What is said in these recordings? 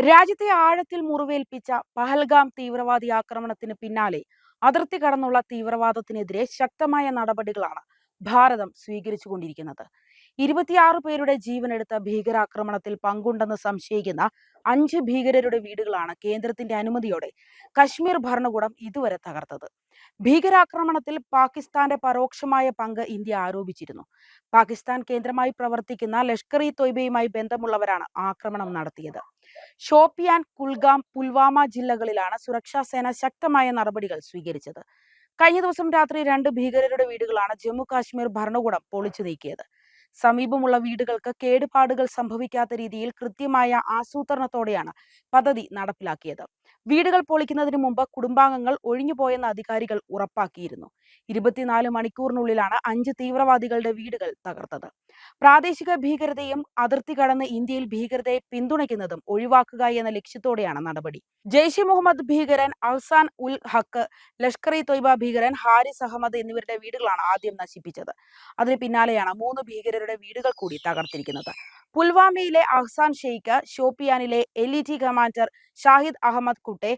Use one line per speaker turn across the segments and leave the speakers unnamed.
രാജ്യത്തെ ആഴത്തിൽ മുറിവേൽപ്പിച്ച പഹൽഗാം തീവ്രവാദി ആക്രമണത്തിന് പിന്നാലെ അതിർത്തി കടന്നുള്ള തീവ്രവാദത്തിനെതിരെ ശക്തമായ നടപടികളാണ് ഭാരതം സ്വീകരിച്ചുകൊണ്ടിരിക്കുന്നത്. ഇരുപത്തിയാറ് പേരുടെ ജീവനെടുത്ത ഭീകരാക്രമണത്തിൽ പങ്കുണ്ടെന്ന് സംശയിക്കുന്ന അഞ്ച് ഭീകരരുടെ വീടുകളാണ് കേന്ദ്രത്തിന്റെ അനുമതിയോടെ കശ്മീർ ഭരണകൂടം ഇതുവരെ തകർത്തത്. ഭീകരാക്രമണത്തിൽ പാകിസ്ഥാന്റെ പരോക്ഷമായ പങ്ക് ഇന്ത്യ ആരോപിച്ചിരുന്നു. പാകിസ്ഥാൻ കേന്ദ്രമായി പ്രവർത്തിക്കുന്ന ലഷ്കർ ഇ തൊയ്ബയുമായി ബന്ധമുള്ളവരാണ് ആക്രമണം നടത്തിയത്. ഷോപ്പിയാൻ കുൽഗാം പുൽവാമ ജില്ലകളിലാണ് സുരക്ഷാ സേന ശക്തമായ നടപടികൾ സ്വീകരിച്ചത്. കഴിഞ്ഞ ദിവസം രാത്രി രണ്ട് ഭീകരരുടെ വീടുകളാണ് ജമ്മു കാശ്മീർ ഭരണകൂടം പൊളിച്ചു നീക്കിയത്. സമീപമുള്ള വീടുകൾക്ക് കേടുപാടുകൾ സംഭവിക്കാത്ത രീതിയിൽ കൃത്യമായ ആസൂത്രണത്തോടെയാണ് പദ്ധതി നടപ്പിലാക്കിയത്. വീടുകൾ പൊളിക്കുന്നതിന് മുമ്പ് കുടുംബാംഗങ്ങൾ ഒഴിഞ്ഞുപോയെന്ന് അധികാരികൾ ഉറപ്പാക്കിയിരുന്നു. ഇരുപത്തിനാല് മണിക്കൂറിനുള്ളിലാണ് അഞ്ച് തീവ്രവാദികളുടെ വീടുകൾ തകർത്തത്. പ്രാദേശിക ഭീകരതയും അതിർത്തി കടന്ന് ഇന്ത്യയിൽ ഭീകരതയെ പിന്തുണയ്ക്കുന്നതും ഒഴിവാക്കുക എന്ന ലക്ഷ്യത്തോടെയാണ് നടപടി. ജെയ്ഷെ മുഹമ്മദ് ഭീകരൻ അഹ്സാൻ ഉൽ ഹക്ക് ലഷ്കർ ഇ തൊയ്ബ ഭീകരൻ ഹാരിസ് അഹമ്മദ് എന്നിവരുടെ വീടുകളാണ് ആദ്യം നശിപ്പിച്ചത്. അതിന് പിന്നാലെയാണ് മൂന്ന് ഭീകരരുടെ വീടുകൾ കൂടി തകർത്തിരിക്കുന്നത്. പുൽവാമയിലെ Ahsan Sheikh ഷോപ്പിയാനിലെ L E T commander Shahid Ahmad Kutay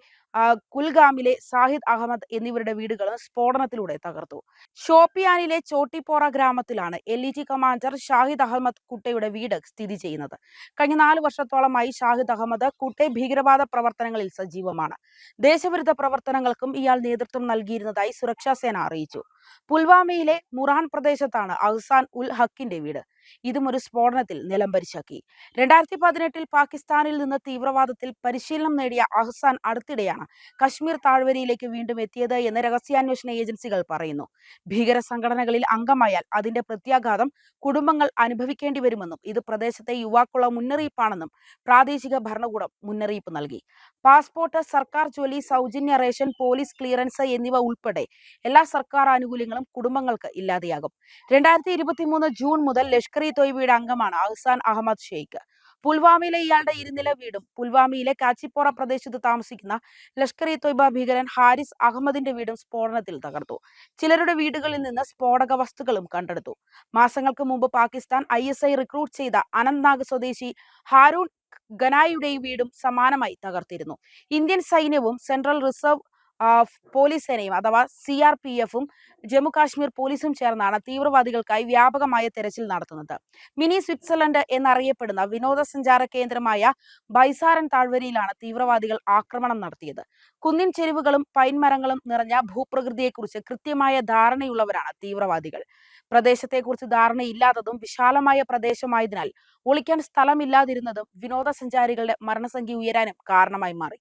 കുൽഗാമിലെ Zahid Ahmed എന്നിവരുടെ വീടുകളും സ്ഫോടനത്തിലൂടെ തകർത്തു. ഷോപ്പിയാനിലെ ചോട്ടിപ്പോറ ഗ്രാമത്തിലാണ് L E commander Shahid Ahmad കുട്ടയുടെ വീട് സ്ഥിതി ചെയ്യുന്നത്. കഴിഞ്ഞ നാല് വർഷത്തോളമായി ഷാഹിദ് അഹമ്മദ് കുട്ടെ ഭീകരവാദ പ്രവർത്തനങ്ങളിൽ സജീവമാണ്. ദേശവിരുദ്ധ പ്രവർത്തനങ്ങൾക്കും ഇയാൾ നേതൃത്വം നൽകിയിരുന്നതായി സുരക്ഷാ സേന അറിയിച്ചു. പുൽവാമയിലെ മുറാൻ പ്രദേശത്താണ് അഹ്സാൻ ഉൽ ഹക്കിന്റെ വീട്. ഇതും ഒരു സ്ഫോടനത്തിൽ നിലം പരിശാക്കി. രണ്ടായിരത്തി പതിനെട്ടിൽ പാകിസ്ഥാനിൽ നിന്ന് തീവ്രവാദത്തിൽ പരിശീലനം നേടിയ അഹ്സാൻ അടുത്തിടെയാണ് കശ്മീർ താഴ്വരയിലേക്ക് വീണ്ടും എത്തിയത് എന്ന് രഹസ്യാന്വേഷണ ഏജൻസികൾ പറയുന്നു. ഭീകര സംഘടനകളിൽ അംഗമായാൽ അതിന്റെ പ്രത്യാഘാതം കുടുംബങ്ങൾ അനുഭവിക്കേണ്ടി വരുമെന്നും ഇത് പ്രദേശത്തെ യുവാക്കുള്ള മുന്നറിയിപ്പാണെന്നും പ്രാദേശിക ഭരണകൂടം മുന്നറിയിപ്പ് നൽകി. പാസ്പോർട്ട് സർക്കാർ ജോലി സൗജന്യ റേഷൻ പോലീസ് ക്ലിയറൻസ് എന്നിവ ഉൾപ്പെടെ എല്ലാ സർക്കാർ ആനുകൂല്യങ്ങളും കുടുംബങ്ങൾക്ക് ഇല്ലാതെയാകും. രണ്ടായിരത്തി ഇരുപത്തി മൂന്ന് ജൂൺ മുതൽ ലഷ്കർ ഇ തൊയ്ബയുടെ അംഗമാണ് അഹ്സാൻ അഹമ്മദ് ഷെയ്ഖ്. പുൽവാമയിലെ ഇയാളുടെ ഇരുനില വീടും പുൽവാമയിലെ കാച്ചിപ്പോറ പ്രദേശത്ത് താമസിക്കുന്ന ലഷ്കർ ഇ തൊയ്ബ ഭീകരൻ ഹാരിസ് അഹമ്മദിന്റെ വീടും സ്ഫോടനത്തിൽ തകർത്തു. ചിലരുടെ വീടുകളിൽ നിന്ന് സ്ഫോടക വസ്തുക്കളും കണ്ടെടുത്തു. മാസങ്ങൾക്ക് മുമ്പ് പാകിസ്ഥാൻ ഐ റിക്രൂട്ട് ചെയ്ത അനന്ത്നാഗ് സ്വദേശി ഹാരൂൺ ഗനായിയുടെയും വീടും സമാനമായി തകർത്തിരുന്നു. ഇന്ത്യൻ സൈന്യവും സെൻട്രൽ റിസർവ് പോലീസ് സേനയും അഥവാ സി ആർ പി എഫും ജമ്മു കാശ്മീർ പോലീസും ചേർന്നാണ് തീവ്രവാദികൾക്കായി വ്യാപകമായ തെരച്ചിൽ നടത്തുന്നത്. മിനി സ്വിറ്റ്സർലൻഡ് എന്നറിയപ്പെടുന്ന വിനോദസഞ്ചാര കേന്ദ്രമായ ബൈസാരൻ താഴ്വരയിലാണ് തീവ്രവാദികൾ ആക്രമണം നടത്തിയത്. കുന്നിൻ ചെരുവുകളും പൈൻമരങ്ങളും നിറഞ്ഞ ഭൂപ്രകൃതിയെക്കുറിച്ച് കൃത്യമായ ധാരണയുള്ളവരാണ് തീവ്രവാദികൾ. പ്രദേശത്തെക്കുറിച്ച് ധാരണയില്ലാത്തതും വിശാലമായ പ്രദേശമായതിനാൽ ഒളിക്കാൻ സ്ഥലമില്ലാതിരുന്നതും വിനോദസഞ്ചാരികളുടെ മരണസംഖ്യ ഉയരാനും കാരണമായി മാറി.